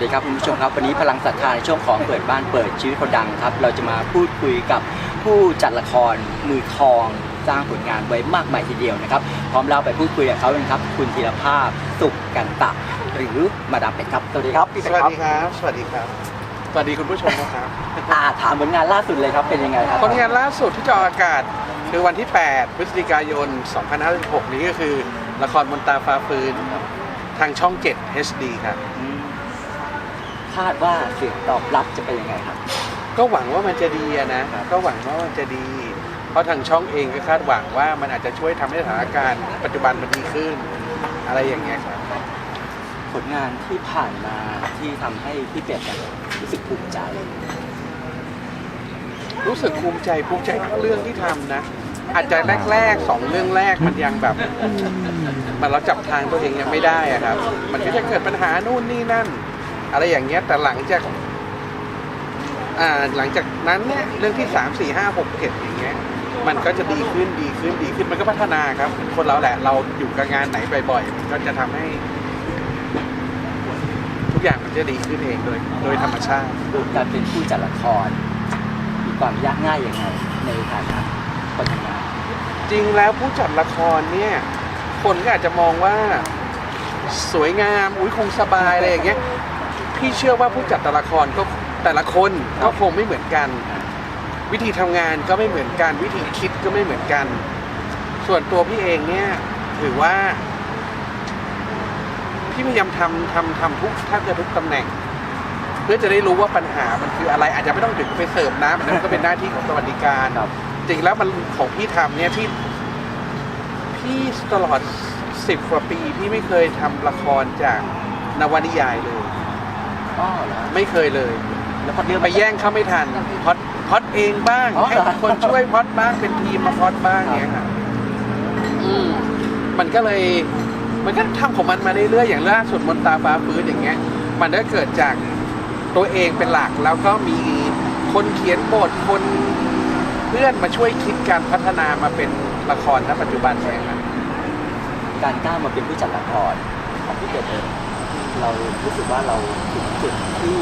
สวัสดีครับคุณผู้ชมครับวันนี้พลังศรัทธาในช่วงของเปิดบ้านเปิดชีวิตคนดังครับ เราจะมาพูดคุยกับผู้จัดละครมือทองสร้างผลงานไว้มากมายทีเดียวนะครับพร้อมเราไปพูดคุยกับเขากันครับคุณธีรภาพสุขกันตะหรือมาดามเป็ดครับสวัสดีครับพี่สเป็ดวัสครับดีครับ สวัสดีครับ สวัสดีคุณผู้ชมนะครับอ่าถามผลงานล่าสุดเลยครับเป็นยังไงครับผลงานล่าสุดที่จะออกอากาศคือวันที่ 8 พฤศจิกายน 2566 นี้ก็คือ ละครมนตราฟ้าฟื้น ทางช่อง 7 HD ครับ อืมคาดว่าเสียงตอบรับจะเป็นยังไงครับ ก็หวังว่ามันจะดีอะนะครับก็หวังว่ามันจะดี เพราะทางช่องเองก็คาดหวังว่ามันอาจจะช่วยทำให้สถานการณ์ปัจจุบันมันดีขึ้น อะไรอย่างเงี้ยครับ ผลงานที่ผ่านมาที่ทำให้พี่เป็ดเนี่ยรู้สึกภูมิใจ รู้สึกภูมิใจภูมิใจทุกเรื่องที่ทำนะ อาจจะแรกๆสองเรื่องแรกมันยังแบบมันเราจับทางตัวเองยังไม่ได้อะครับ มันก็จะเกิดปัญหานู่นนี่นั่น อะไรอย่างเงี้ยแต่หลังจากอ่าหลังจากนั้นเนี่ยเรื่องที่สามสี่ห้าหกเจ็ดอย่างเงี้ยมันก็จะดีขึ้นดีขึ้นดีขึ้นมันก็พัฒนาครับ คนเราแหละเราอยู่กับงานไหนบ่อยๆมันก็จะทำให้ ทุกอย่างมันจะดีขึ้นเองโดยโดยธรรมชาติดูการเป็นผู้จัดละครมีความยากง่ายยังไงในฐานะคนทำงานจริงแล้วผู้จัดละครเนี่ยคนก็อาจจะมองว่าสวยงามอุ้ยคงสบายอะไรอย่างเงี้ย พี่เชื่อว่าผู้จัดแต่ละครก็แต่ละคนก็คงไม่เหมือนกัน วิธีทำงานก็ไม่เหมือนกัน วิธีคิดก็ไม่เหมือนกัน ส่วนตัวพี่เองเนี่ยถือว่า พี่พยายามทำทำทำทุกแทบจะทุกตำแหน่ง เพื่อจะได้รู้ว่าปัญหามันคืออะไร อาจจะไม่ต้องถึงไปเสิร์ฟน้ำอันนั้นก็เป็นหน้าที่ของสวัสดิการครับจริงแล้วมันของพี่ทำเนี่ยที่พี่ตลอดสิบกว่าปีพี่ไม่เคยทำละครจากนวนิยายเลย อ๋อเหรอ ไม่เคยเลย แล้วพอเรื่องไปแย่งเขาไม่ทันพอดพอดเองบ้างอ๋อให้เหรอ คนช่วยพอดบ้างเป็นทีมมาพอดบ้างครับเงี้ยครับอืมมันก็เลยมันก็ทำของมันมาเรื่อยๆอย่างล่าสุดมนตราฟ้าฟื้นอย่างเงี้ย มันก็เกิดจากตัวเองเป็นหลักแล้วก็มีคนเขียนบทคนเพื่อนมาช่วยคิดการพัฒนามาเป็นละครณปัจจุบันเนี่ยครับ การก้าวมาเป็นผู้จัดละครของพี่เป็ดเอง เรารู้สึกว่าเราถึงจุดที่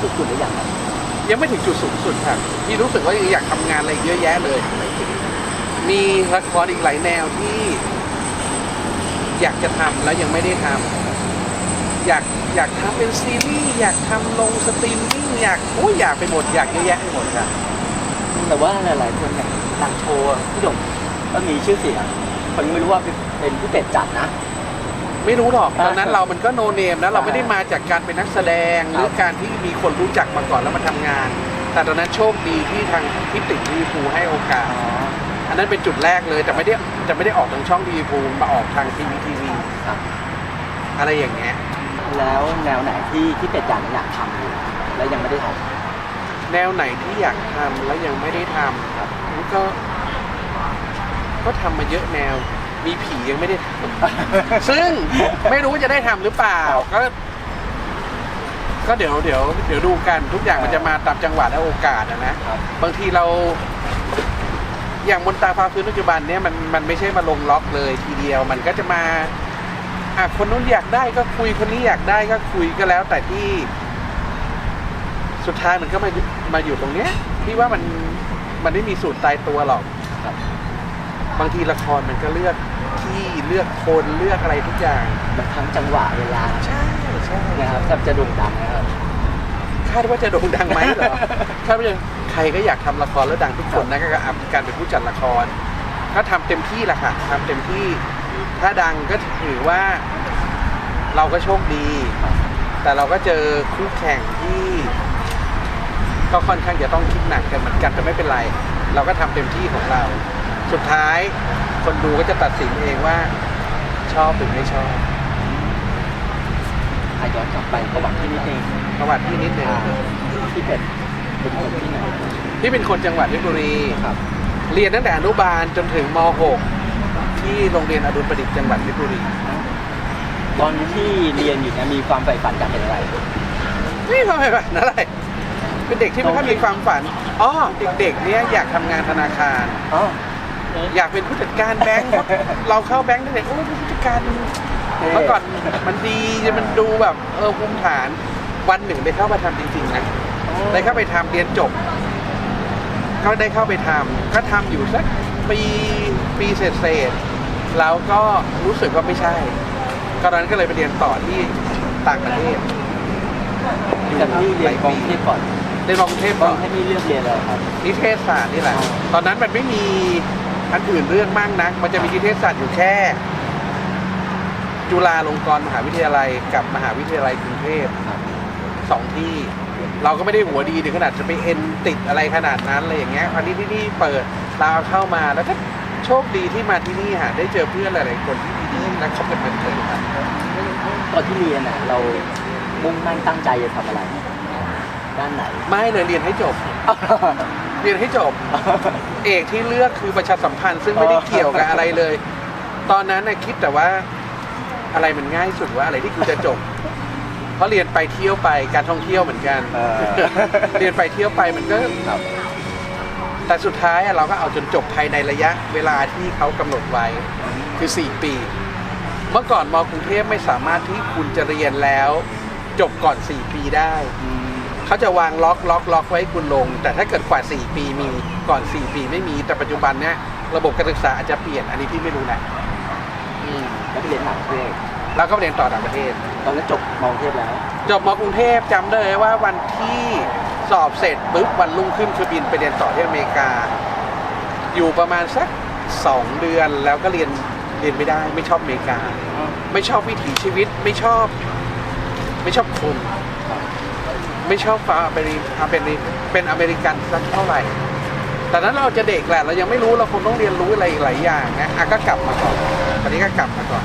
สุดจุดหรือยังครับยังไม่ถึงจุดสูงสุดครับพี่รู้สึกว่ายังอยากทำงานอะไรอีกเยอะแยะเลย มีละครอีกหลายแนวที่ อยากจะทำแล้วยังไม่ได้ทำอยากอยากทำเป็นซีรีส์อยากทำลงสตรีมมิ่งอยากโอ้ยอยากไปหมดอยากเยอะแยะไปหมดครับ แต่ว่าหลาย ๆ คนเนี่ยต่างโชว์พี่ดงก็มีชื่อเสียงคนไม่รู้ว่าเป็นพี่เป็ดจัดนะ ไม่รู้หรอกอ่าตอนนั้นเรามันก็โนเนมนะเราไม่ได้มาจากการเป็นนักแสดงหรือครับการที่มีคนรู้จักมาก่อนแล้วมาทำงาน แต่ตอนนั้นโชคดีที่ทางพิติดีพูให้โอกาสอันนั้นเป็นจุดแรกเลยแต่ไม่ได้จะไม่ได้ออกทางช่องดีพูมาออกทางทีวีทีวีครับอะไรอย่างเงี้ยแล้วแนวไหนที่ที่เป็ดอยากอยากทำอยู่แล้วยังไม่ได้ทแนวไหนที่อยากทำแล้วยังไม่ได้ทำครับมันก็ก็ทำมาเยอะแนว มีผียังไม่ได้ทำำซึ่งไม่รู้จะได้ทำหรือเปล่า ก็ ก็เดี๋ยวเดี๋ยวเดี๋ยวดูกันทุกอย่างมันจะมาตามจังหวะและโอกาสอะนะ ครับ บางทีเรา อย่างมนตราฟ้าฟื้นปัจจุบันเนี่ยมันมันไม่ใช่มาลงล็อกเลยทีเดียว มันก็จะมาอะคนนู้นอยากได้ก็คุยคนนี้อยากได้ก็คุยก็แล้ว แต่ที่ สุดท้ายมันก็มาอยู่มาอยู่ตรงเนี้ยพี่ว่ามันมันไม่มีสูตรตายตัวหรอก ครับ บางทีละครมันก็เลือก ที่เลือกคนเลือกอะไรทุกอย่าง มันทั้งจังหวะเวลาใช่ใช่นะครับแทบจะโด่งดังนะครับคาดว่าจะโด่งดังไหมเหรอคาดว่าจะใครก็อยากทำละครแล้วดังทุกคนนะก็อะการเป็นผู้จัดละคร ก็ทำเต็มที่แหละค่ะทำเต็มที่ถ้าดังก็ถือว่าเราก็โชคดี แต่เราก็เจอคู่แข่งที่ ก็ค่อนข้างจะต้องคิดหนักกันเหมือนกันแต่ไม่เป็นไร เราก็ทำเต็มที่ของเรา สุดท้าย คนดูก็จะตัดสินเองว่าชอบหรือไม่ชอบอาย้อนกลับไปประวัติที่นิดนึงประวัติที่นิดหนึ่งอ่าพี่เป็ดเป็นคนที่ไหนที่เป็นคนจังหวัดเพชรบุรีครับ เรียนตั้งแต่อนุบาลจนถึงม .6 ที่โรงเรียนอดุลประดิษฐ์จังหวัดเพชรบุรี ตอนที่เรียนอยู่เนี่ยมีความใฝ่ฝันอยากเป็นอะไรไม่ทำไมแบบนั้นอะไรเป็นเด็กที่ไม่ค่อยมีความฝันอ๋อเด็กๆเนี่ยอยากทำงานธนาคารอ๋อ อยากเป็นผู้จัดการแบงค์เราเข้าแบงค์ตั้งแต่โอ้ยเป็นผู้จัดการเมื่อก่อนมันดีมันดูแบบเออภูมิฐานวันหนึ่งได้เข้ามาทำจริงๆนะได้เข้าไปทำเรียนจบ ก็ได้เข้าไปทำก็ทำอยู่สักปีปีเศษๆแล้วก็รู้สึกว่าไม่ใช่ก็ตอนนั้นก็เลยไปเรียนต่อที่ต่างประเทศแต่พี่เรียนกองเทพก่อนเรียนมอกรุงเทพกก่อองนเทพนี่เลือกเรียนอะไรครับนิเทศศาสตร์นี่แหละ ตอนนั้นมันไม่มี อันอื่นเรื่องมากนัก มันจะมีนิเทศศาสตร์อยู่แค่ จุฬาลงกรณ์มหาวิทยาลัยกับมหาวิทยาลัยกรุงเทพครับสองที่ เราก็ไม่ได้หัวดีถึงขนาดจะไปเอ็นติดอะไรขนาดนั้นเลยอย่างเงี้ยอันนี้ที่นี่เปิดเราเข้ามาแล้วก็โชคดีที่มาที่นี่หาได้เจอเพื่อนหลายๆคนที่ดีๆและเขาเป็นเหมือนเคยกันตอนที่เรียนอะเรามุ่งมั่นตั้งใจจะทำอะไร ด้านไหน ไม่เลยเรียนให้จบ เรียนให้จบ เอกที่เลือกคือประชาสัมพันธ์ซึ่งไม่ได้เกี่ยวกับอะไรเลย ตอนนั้นน่ะคิดแต่ว่าอะไรมันง่ายสุดว่าอะไรที่กูจะจบ เพราะเรียนไปเที่ยวไปการท่องเที่ยวเหมือนกัน เออ เรียนไปเที่ยวไปมันก็ ครับ แต่สุดท้ายอะเราก็เอาจนจบภายในระยะเวลาที่เขากำหนดไว้คือ 4 ปี เมื่อก่อนมกรุงเทพไม่สามารถที่คุณจะเรียนแล้ว จบก่อน 4 ปีได้ อืม เขาจะวางล็อกล็อกล็อกไว้ให้คุณลง แต่ถ้าเกิดกว่า 4 ปีมีก่อน 4 ปีไม่มีแต่ปัจจุบันเนี้ยระบบการศึกษาอาจจะเปลี่ยนอันนี้พี่ไม่รู้แหละอืมแล้วไปเรียนต่างประเทศแล้วก็เรียนต่อต่างประเทศ ตอนนั้นจบมอกรุงเทพแล้ว จบมกรุงเทพจำได้เลยว่าวันที่สอบเสร็จปุ๊บวันรุ่งขึ้นคือบินไปเรียนต่อที่อเมริกา อยู่ประมาณสักสองเดือนแล้วก็เรียนเรียนไม่ได้ ไม่ชอบอเมริกา ไม่ชอบวิถีชีวิตไม่ชอบ ไม่ชอบคน ไม่ชอบฟ้าอเมริกาเป็นเป็นอเมริกันสักเท่าไหร่แต่นั้นเราจะเด็กแหละเรายังไม่รู้เราคงต้องเรียนรู้อะไรอีกหลายอย่างนะอะก็กลับมาก่อนตอนนี้ก็กลับมาก่อน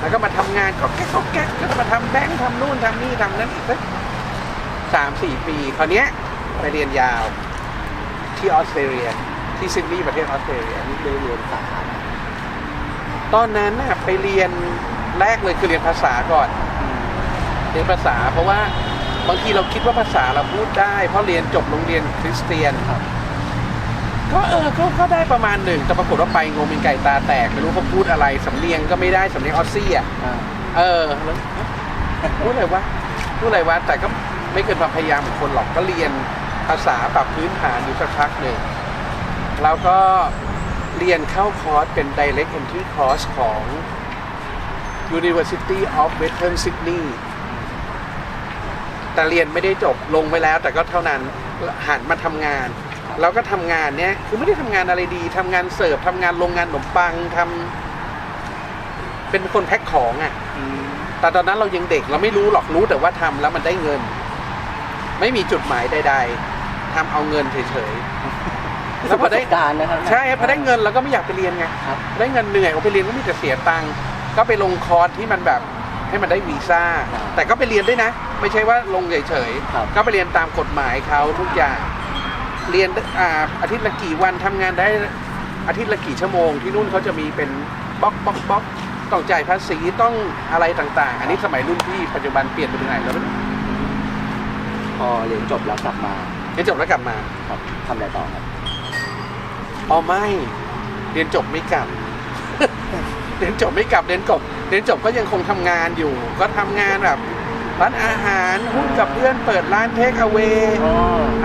แล้วก็มาทำงานก็แก๊กก็แก๊กก็มาทำแบงค์ทำนู่นทำนี่ทำนั้นอีกสักสามสี่ปีคราวเนี้ยไปเรียนยาวที่ออสเตรเลียที่ซิดนีย์ประเทศออสเตรเลียนนี้เรียนเรียนสาขาตอนนั้นน่ะไปเรียนแรกเลยคือเรียนภาษาก่อนเรียนภาษาเพราะว่า บางทีเราคิดว่าภาษาเราพูดได้ เพราะเรียนจบโรงเรียนคริสเตียนครับก็เออก็ก็ได้ประมาณหนึ่งแต่ปรากฏว่าไปงงเป็นไก่ตาแตกไม่รู้เขาพูดอะไรสำเนียงก็ไม่ได้สำเนียงออสซี่อะอ่าเออแล้วพูดอะไรวะพูดอะไรวะแต่ก็ไม่เกินความพยายามของคนหรอกก็เรียนภาษาปรับพื้นฐานอยู่สักพักหนึ่งแล้วก็เรียนเข้าคอร์สเป็น direct entry course ของ University of Western Sydney แต่เรียนไม่ได้จบลงไปแล้ว แต่ก็เท่านั้นหันมาทำงาน แล้วก็ทำงานเนี้ยคือไม่ได้ทำงานอะไรดีทำงานเสิร์ฟทำงานโรงงานขนมปังทำเป็นคนแพ็คของอะ่ะอืมแต่ตอนนั้นเรายังเด็กเราไม่รู้หรอกรู้แต่ว่าทำแล้วมันได้เงิน ไม่มีจุดหมายใด ๆทำเอาเงินเฉยๆแล้วพอได้การนะครับใช่พอได้เงินเราก็ไม่อยากไปเรียนไงครับได้เงินเหนื่อยเอาไปเรียนก็มีแต่เสียตังค์ก็ไปลงคอร์สที่มันแบบ ให้มันได้วีซ่า แต่ก็ไปเรียนด้วยนะ ไม่ใช่ว่าลงเฉยครับ ๆ ก็ไปเรียนตามกฎหมายเขาทุกอย่าง เรียนอ่าอาทิตย์ละกี่วันทำงานได้อาทิตย์ละกี่ชั่วโมง ที่นู่นเขาจะมีเป็นบล็อกบล็อกบล็อกต้องจ่ายภาษีต้องอะไรต่าง ๆ อันนี้สมัยรุ่นพี่ปัจจุบันเปลี่ยนไปถึงไหนแล้วไม่รู้พอเรียนจบแล้วกลับมาเรียนจบแล้วกลับมา ครับทำอะไรต่อครับ อ๋อไม่ เรียนจบไม่กลับ เรียนจบไม่กลับเรียนจบ เรียนจบก็ยังคงทำงานอยู่ ก็ทำงานแบบร้านอาหารหุ้นกับเพื่อนเปิดร้านเทคเอา a y อ๋อ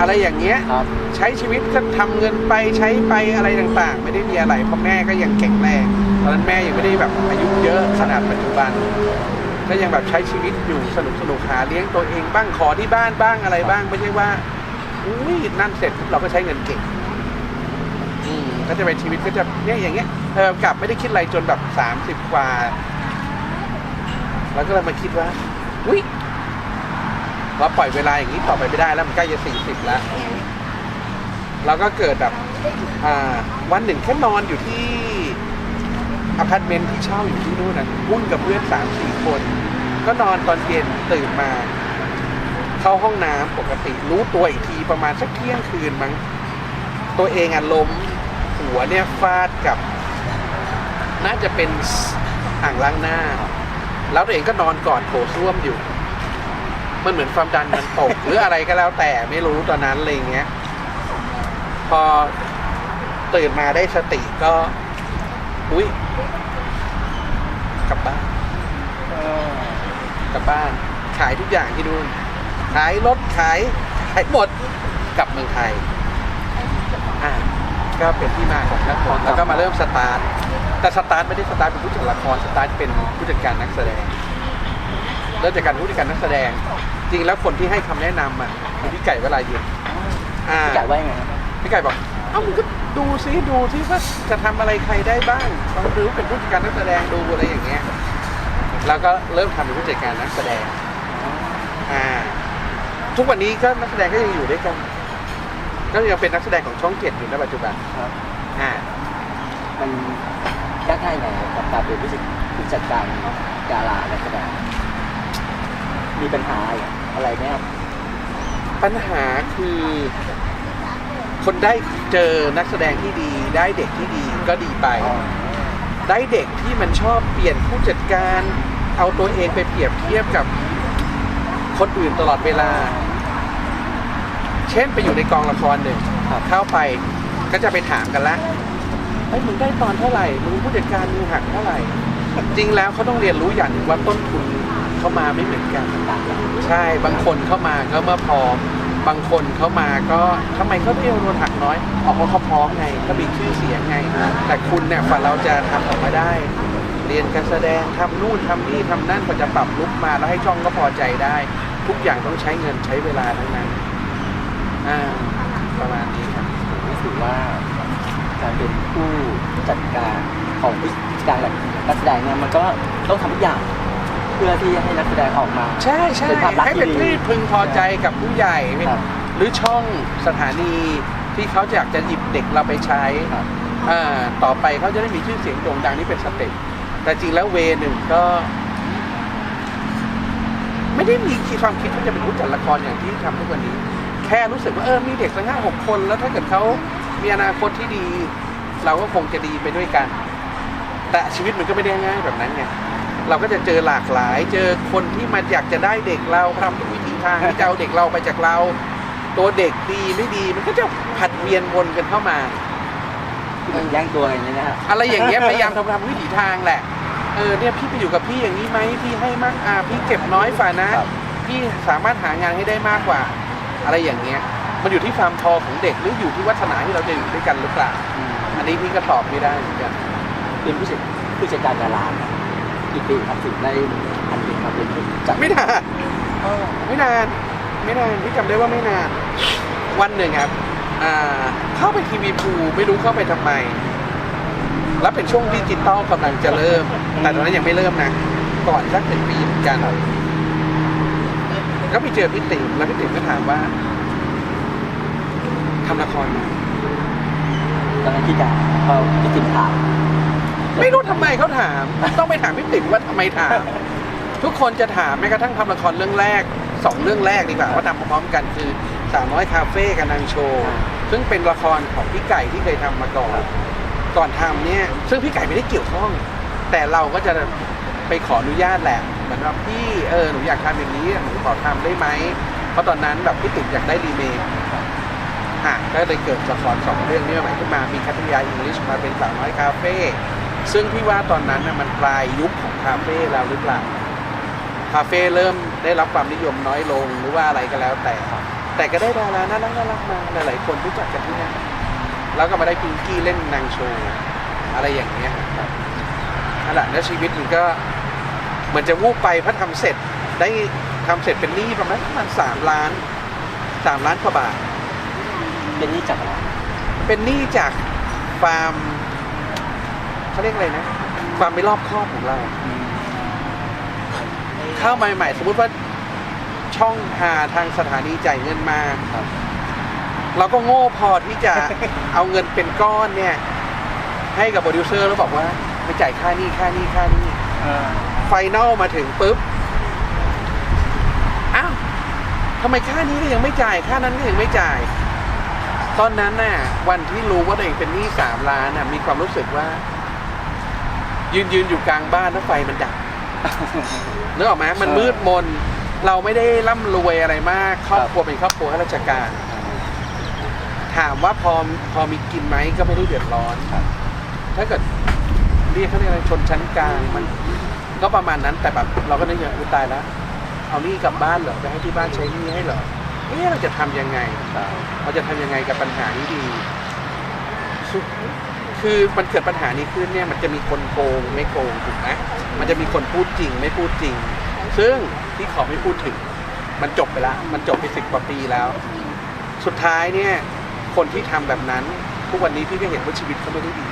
อะไรอย่างเงี้ยครับใช้ชีวิตก็ทำเงินไปใช้ไปอะไรต่างๆ ไม่ได้มีอะไรเพราะแม่ก็ยังแข็งแรงตอนนั้นแม่ยังไม่ได้แบบอายุเยอะขนาดปัจจุบัน ก็ยังแบบใช้ชีวิตอยู่สนุกสนุกหาเลี้ยงตัวเองบ้างขอที่บ้านบ้างอะไรบ้างไม่ใช่ว่าอุ้ยนั่นเสร็จปุ๊บเราก็ใช้เงินเก่งอืมก็จะเป็นชีวิตก็จะเนี่ยอย่างเงี้ยเออกลับไม่ได้คิดอะไรจนแบบสามสิบกว่า แล้วก็เลยมาคิดว่าอุ้ยเราปล่อยเวลาอย่างนี้ต่อไปไม่ได้แล้วมันใกล้จะสี่สิบแล้วแล้วก็เกิดแบบอ่าวันหนึ่งแค่นอนอยู่ที่อพาร์ตเมนต์ที่เช่าอยู่ที่นู่นนะหุ้นกับเพื่อนสามสี่คน ก็นอนตอนเย็นตื่นมา เข้าห้องน้ำปกติรู้ตัวอีกทีประมาณสักเที่ยงคืนมั้งตัวเองอะล้มหัวเนี่ยฟาดกับ น่าจะเป็นอ่างล้างหน้า แล้วตัวเองก็นอนกอดโถส้วมอยู่ มันเหมือนความดันมันตก หรืออะไรก็แล้วแต่ไม่รู้ตอนนั้นอะไรเงี้ย พอตื่นมาได้สติก็ อุ้ยกลับบ้านกลับบ้าน ขายทุกอย่างที่นู่นขายรถขายขายหมดกลับเมืองไทย อ่า ก็เป็นที่มาของนักบอลแล้วก็มาเริ่มสตาร์ท แต่สตาร์ทไม่ได้สตาร์ทเป็นผู้จัดละครสตาร์ทเป็นผู้จัดการนักแสดงเริ่มจากการผู้จัดการนักแสดง จริงแล้วคนที่ให้คำแนะนำอะคือพี่ไก่เวลาหยุดอ่าพี่ไก่ว่ายังไงครับพี่ไก่บอกเอ้ามึงก็ดูซิดูซิว่าจะทำอะไรใครได้บ้างลองดูเป็นผู้จัดการนักแสดงดูอะไรอย่างเงี้ยแล้วก็เริ่มทำเป็นผู้จัดการนักแสดงอ่าทุกวันนี้ก็นักแสดงก็ยังอยู่ด้วยกันก็ยังเป็นนักแสดงของช่องเจ็ดอยู่ในปัจจุบัน ครับ อ่ามันยากง่ายไงกับการเป็นผู้จัดผู้จัดการดารานักแสดงมีปัญหาอะไรไหมครับปัญหาคือ คนได้เจอนักแสดงที่ดี ได้เด็กที่ดีก็ดีไป ได้เด็กที่มันชอบเปลี่ยนผู้จัดการ เอาตัวเองไปเปรียบเทียบกับคนอื่นตลอดเวลา เช่นไปอยู่ในกองละครหนึ่งครับเข้าไปก็จะไปถามกันละเฮ้ยมึงได้ตอนเท่าไหร่มึงผู้จัดการมึงหักเท่าไหร่ จริงแล้วเขาต้องเรียนรู้อย่างหนึ่งว่าต้นทุนเข้ามาไม่เหมือนกันใช่บางคนเข้ามาก็เมื่อพร้อมบางคนเข้ามาก็ทำไมเขาไม่เอาโดนหักน้อยออกมาเขาพร้อมไงก็มีชื่อเสียงไง แต่คุณเนี่ยฝ่าเราจะทำออกมาได้ เรียนการแสดงทำนู่นทำนี่ทำนั่นกว่าจะปรับลุกมาแล้วให้ช่องก็พอใจได้ ทุกอย่างต้องใช้เงินใช้เวลาทั้งนั้นอ่าประมาณนี้ครับ รู้สึกว่าการเป็นผู้ จัดการของผู้จัดการนักแสดงเนี่ยมันก็ต้องทำทุกอย่าง เพื่อที่ให้นักแสดงออกมา ใช่ใช่เป็นภาพลักษณ์ให้เป็นที่ดีที่พึงพอใจกับผู้ใหญ่ครับหรือช่องสถานีที่เขาอยากจะหยิบเด็กเราไปใช้ครับ อ่าต่อไปเขาจะได้มีชื่อเสียงโด่งดังนี่เป็นสเต็ปแต่จริงแล้วเวหนึ่งก็ ไม่ได้มีคิดความคิดว่าจะเป็นผู้จัดละครอย่างที่ทำทุกวันนี้ แค่รู้สึกว่าเออมีเด็กสักห้าหกคน แล้วถ้าเกิดเขามีอนาคตที่ดี เราก็คงจะดีไปด้วยกัน แต่ชีวิตมันก็ไม่ได้ง่ายแบบนั้นไงเราก็จะเจอหลากหลาย เจอคนที่มันอยากจะได้เด็กเราทำทุกวิถีทางที่จะเอาเด็กเราไปจากเรา ตัวเด็กดีไม่ดีมันก็จะผัดเวียนวนกันเข้ามาที่มันแย่งตัวกันอย่างนี้นะครับอะไรอย่างเงี้ยพยายามทำทำวิถีทางแหละเออเนี่ยพี่ไปอยู่กับพี่อย่างนี้ไหมพี่ให้มากอ่าพี่เก็บน้อยฝ่านะครับพี่สามารถหางานให้ได้มากกว่า อะไรอย่างเงี้ย มันอยู่ที่ความทอของเด็กหรืออยู่ที่วัฒนาที่เราจะอยู่ด้วยกันหรือเปล่าอืมอั นนี้พี่ก็ตอบไม่ได้เหมือนกันเป็นผู้จัดผู้จัดการดารานี่ยกี่ปีครับถึงได้อันเป็นมาเป็นผู้จัดไม่นานไม่นานไม่นานพี่จำได้ว่าไม่นาน วันหนึ่งครับอ่าเข้าไปทีวีภูไม่รู้เข้าไปทำไม แล้วเป็นช่วงดิจิตอลกำลังจะเริ่ม แต่ตอนนั้นยังไม่เริ่มนะ ก่อนสักเป็นปีเหมือนกันก็ไปเจอพี่ติ๋มแล้วพี่ติ๋มก็ถามว่าทำละครไหม ตอนนั้นที่จะเขาที่ติดถามไม่รู้ทำไมเขาถาม ต้องไปถามพี่ติ๋มว่าทำไมถาม ทุกคนจะถามแม้กระทั่งทำละครเรื่องแรกสองเรื่องแรกดีกว่าว่าทำพร้อมๆกันคือสาวน้อยคาเฟ่กับนางโชว์ซึ่งเป็นละครของพี่ไก่ที่เคยทำมาก่อน ก่อนทำเนี่ยซึ่งพี่ไก่ไม่ได้เกี่ยวข้อง แต่เราก็จะไปขออนุญาตแหละเหมือนว่าพี่เออหนูอยากทำอย่างนี้หนูขอทำได้ไหมเพราะตอนนั้นแบบพี่ติ๋มอยากได้รีเมค อะก็เลยเกิดละครสองเรื่องนี้ใหม่ขึ้นมา มีคัตยาอิงลิชมาเป็นสาวน้อยคาเฟ่ซึ่งพี่ว่าตอนนั้นน่ะมันปลายยุคของคาเฟ่แล้วหรือเปล่าคาเฟ่เริ่มได้รับความนิยมน้อยลงหรือว่าอะไรก็แล้วแต่ แต่ก็ได้ดาราน่ารักน่ารักมาหลายๆคนรู้จักกันที่นั่นแล้วก็มาได้พิงกี้เล่นนางโชว์อะไรอย่างเงี้ยครับนั่นแหละแล้วชีวิตมันก็เหมือนจะวูบไปเพราะทำเสร็จได้ทำเสร็จเป็นหนี้ประมาณประมาณสามล้านสามล้านกว่าบาท เป็นนี่จากอะไรเป็นหนี้จากความเขาเรียกอะไรนะ ความไม่รอบคอบของเรา เข้ามาใหม่ๆสมมติว่าช่องหาทางสถานีจ่ายเงินมาครับ เราก็โง่พอที่จะ เอาเงินเป็นก้อนเนี่ย ให้กับโปรดิวเซอร์แล้วบอกว่าไปจ่ายค่านี้ค่านี้ค่านี้เออไฟนอลมาถึงปุ๊บอ้าวทำไมค่านี้ก็ยังไม่จ่ายค่านั้นก็ยังไม่จ่าย ตอนนั้นน่ะ วันที่รู้ว่าตัวเองเป็นหนี้สามล้านน่ะ มีความรู้สึกว่า ยืนยืนอยู่กลางบ้านแล้วไฟมันดับนึกออกไหมมันมืดมน เราไม่ได้ร่ำรวยอะไรมาก ครอบครัวเป็นครอบครัวข้าราชการ ถามว่าพอพอมีกินไหมก็ไม่ได้เดือดร้อนครับถ้าเกิดเรียกเขาเรียกอะไรชนชั้นกลางมัน ก็ประมาณนั้นแต่แบบเราก็นึกอย่างอุตายแล้วเอาหนี้กลับบ้านเหรอไปให้ที่บ้านใช้หนี้ให้เหรอ เอ๊ะเราจะทำยังไง เราจะทำยังไงกับปัญหานี้ดี คือมันเกิดปัญหานี้ขึ้นเนี่ยมันจะมีคนโกงไม่โกงถูกไหมมันจะมีคนพูดจริงไม่พูดจริง ซึ่งที่ขอไม่พูดถึง มันจบไปแล้วมันจบไปสิบกว่าปีแล้ว สุดท้ายเนี่ย คนที่ทำแบบนั้นทุกวันนี้พี่ก็เห็นว่าชีวิตเขาไม่ได้ดี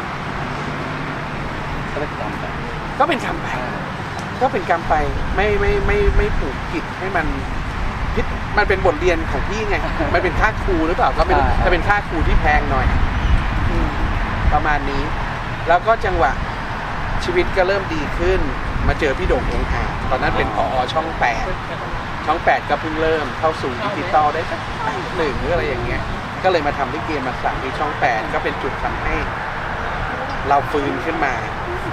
ก็เป็นกรรมไปก็เป็นกรรมไปก็เป็นกรรมไปไม่ไม่ไม่ไม่ผูกกิจให้มัน พิษมันเป็นบทเรียนของพี่ไง มันเป็นค่าครูหรือเปล่าก็เป็นจะเป็นค่าครูที่แพงหน่อยอืมประมาณนี้ แล้วก็จังหวะชีวิตก็เริ่มดีขึ้น มาเจอพี่โด่งเองค่ะตอนนั้นเป็นผอช่องแปด ช่องแปดก็เพิ่งเริ่มเข้าสู่ดิจิตอลได้สักหนึ่งหรืออะไรอย่างเงี้ย ก็เลยมาทำลิเกมาสั่งที่ช่องแปดก็เป็นจุดทำให้ เราฟื้นขึ้นมา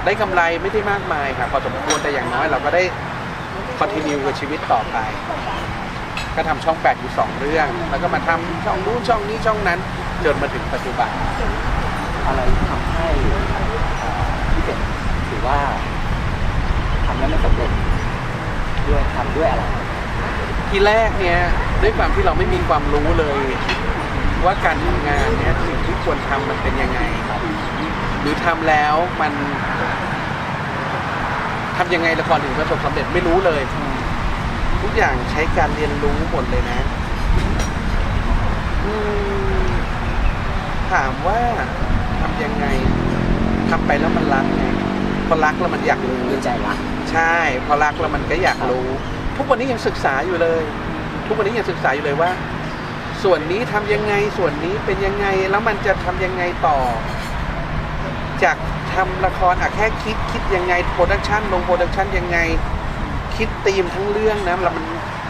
ได้กำไรไม่ได้มากมายค่ะพอสมควรแต่อย่างน้อยเราก็ได้คอนติเนียกับชีวิตต่อไป ก็ทำช่องแปดอยู่สองเรื่อง แล้วก็มาทำช่องนู้นช่องนี้ช่องนั้น จนมาถึงปัจจุบัน อะไรที่ทำให้พี่เป็ดถือว่าทำแล้วไม่สำเร็จด้วยทำด้วยอะไร ทีแรกเนี่ยด้วยความที่เราไม่มีความรู้เลย ว่าการทำงานเนี่ยสิ่งที่ควรทำมันเป็นยังไงหรือทำแล้วมันทำยังไงละครถึงประสบความสำเร็จไม่รู้เลย ทุกอย่างใช้การเรียนรู้หมดเลยนะอืมถามว่าทำยังไงทำไปแล้วมันรักไงพอรักแล้วมันอยากรู้ด้วยใจรักใช่พอรักแล้วมันก็อยากรู้ ทุกวันนี้ยังศึกษาอยู่เลย ทุกวันนี้ยังศึกษาอยู่เลยว่า ส่วนนี้ทำยังไงส่วนนี้เป็นยังไงแล้วมันจะทำยังไงต่อ จากทำละครอะแค่คิดคิดยังไงโปรดักชันลงโปรดักชันยังไง คิดธีมทั้งเรื่องนะแล้วมัน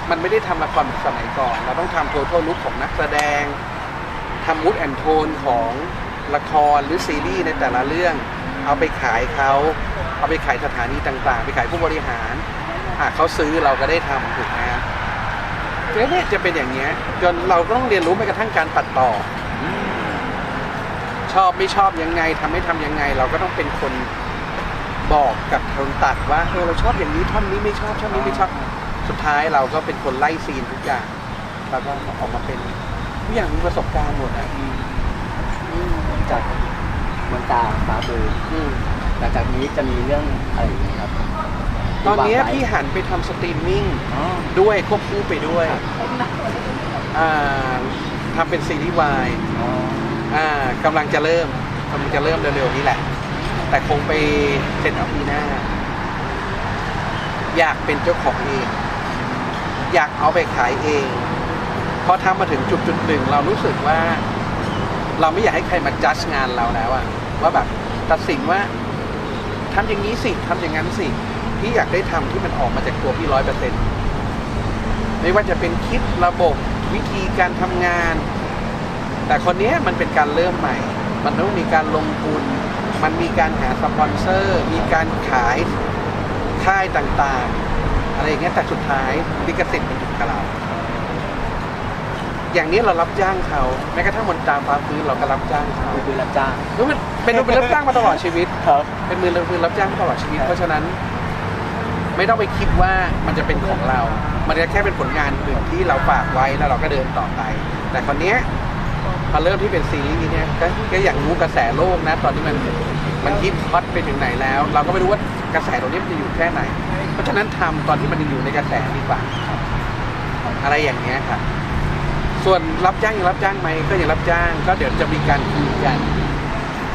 มันไม่ได้ทำละครแบบสมัยก่อน เราต้องทำโทท l ลุคของนักแสดงทำมูดแอนโทนของละครหรือซีรีส์ในแต่ละเรื่อง เอาไปขายเขา เอาไปขายสถานีต่างๆ ไปขายผู้บริหารอะเขาซื้อเราก็ได้ทำถูกไหมฮะเนี่ยจะเป็นอย่างเงี้ยจนเราก็ต้องเรียนรู้ไปกระทั่งการตัดต่อ ชอบไม่ชอบยังไงทำไม่ทำยังไง เราก็ต้องเป็นคน บอกกับคนตัดว่าเออเราชอบอย่างนี้ท่อนนี้ไม่ชอบท่อนนี้ไม่ชอบสุดท้ายเราก็เป็นคนไล่ซีนทุกอย่างแล้วก็ออกมาเป็นทุกอย่างมีประสบการณ์หมดอะอืมจากเมืองตาฟ้าบืออืมหลังจากนี้จะมีเรื่องอะไรอีกไหมครับ ตอนเนี้ยที่วางไว้พี่หันไปทำสตรีมมิ่งอ๋อด้วยควบคู่ไปด้วยอ่าทำเป็นซีรีส์วายอ๋ออ่ากำลังจะเริ่มกำลังจะเริ่มเร็วๆนี้แหละ แต่คงไปเสร็จเอาปีหน้า อยากเป็นเจ้าของเอง อยากเอาไปขายเองพอทำมาถึงจุดจุดหนึ่งเรารู้สึกว่า เราไม่อยากให้ใครมาจัดงานเราแล้วอะว่าแบบตัดสินว่าทำอย่างนี้สิทำอย่างนั้นสิพี่อยากได้ทำที่มันออกมาจากตัวพี่ร้อยเปอร์เซ็นต์ไม่ว่าจะเป็นคิดระบบวิธีการทำงาน แต่คนนี้มันเป็นการเริ่มใหม่ มันต้องมีการลงทุน มันมีการหาสปอนเซอร์ มีการขายค่ายต่างๆ อะไรอย่างเงี้ยแต่สุดท้ายลิขสิทธิ์มันอยู่กับเรา อย่างนี้เรารับจ้างเขาแม้กระทั่งบนตามฟ้าพื้นเราก็รับจ้างเขาคือรับจ้างแล้วมันเป็นเป็นรับจ้างมาตลอดชีวิต ครับเป็นมือมือรับจ้างมาตลอดชีวิต เพราะฉะนั้น ไม่ต้องไปคิดว่ามันจะเป็นของเรา มันจะแค่เป็นผลงานหนึ่งที่เราฝากไว้แล้วเราก็เดินต่อไป แต่คนเนี้ย พอเริ่มที่เป็นซีรีส์เนี่ยก็ก็อยากรู้กระแสโลกนะ ตอนนี้มันมันฮิตฮอตไปถึงไหนแล้ว เราก็ไม่รู้ว่ากระแสตรงนี้มันจะอยู่แค่ไหน เพราะฉะนั้นทำตอนที่มันยังอยู่ในกระแสดีกว่า อะไรอย่างเงี้ยครับส่วนรับจ้างยังรับจ้างไหมก็ยังรับจ้าง ก็เดี๋ยวจะมีการคุยกัน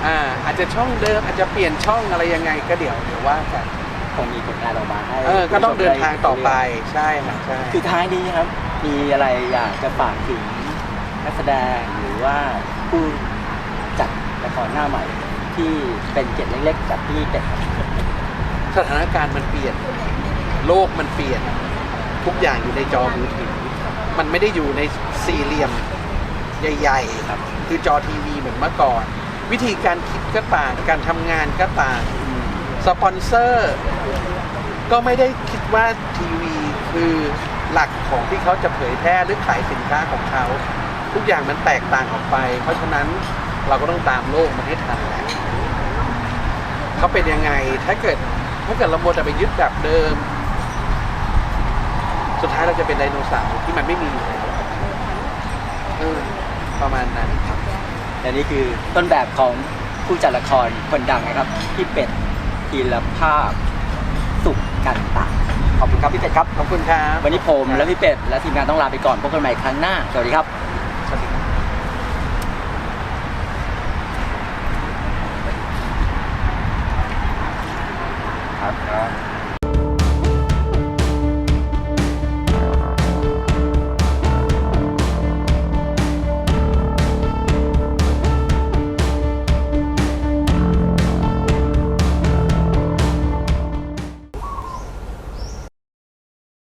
อ่าอาจจะช่องเดิมอาจจะเปลี่ยนช่องอะไรยังไง ก็เดี๋ยวเดี๋ยวว่ากันคงมีผลงานออกมาให้เออก็ต้องเดินทางต่อไปใช่ค่ะใช่สุดท้ายนี้ครับ มีอะไรอยากจะฝากถึง นักแสดงหรือว่าผู้จัดละครหน้าใหม่ ที่เป็นเกร็ดเล็กๆจากที่เป็ดครับสถานการณ์มันเปลี่ยน โลกมันเปลี่ยน ทุกอย่างอยู่ในจอมือถือมันไม่ได้อยู่ในสี่เหลี่ยมใหญ่ๆครับคือจอทีวีเหมือนเมื่อก่อน วิธีการคิดก็ต่างการทำงานก็ต่างสปอนเซอร์ ก็ไม่ได้คิดว่าทีวีคือหลักของที่เขาจะเผยแพร่หรือขายสินค้าของเขา ทุกอย่างมันแตกต่างออกไป เพราะฉะนั้นเราก็ต้องตามโลกมันให้ทันแหละเขาเป็นยังไงถ้าเกิดถ้าเกิดเราโมวแต่ไปยึดแบบเดิม สุดท้ายเราจะเป็นไดโนเสาร์ที่มันไม่มีอยู่แล้วเออประมาณนั้นครับและนี่คือต้นแบบของผู้จัดละครคนดังนะครับพี่เป็ดธีรภาพสุขกันตะขอบคุณครับพี่เป็ดครับ ขอบคุณครับ วันนี้ผมและพี่เป็ดและทีมงานต้องลาไปก่อนพบกันใหม่ครั้งหน้า สวัสดีครับ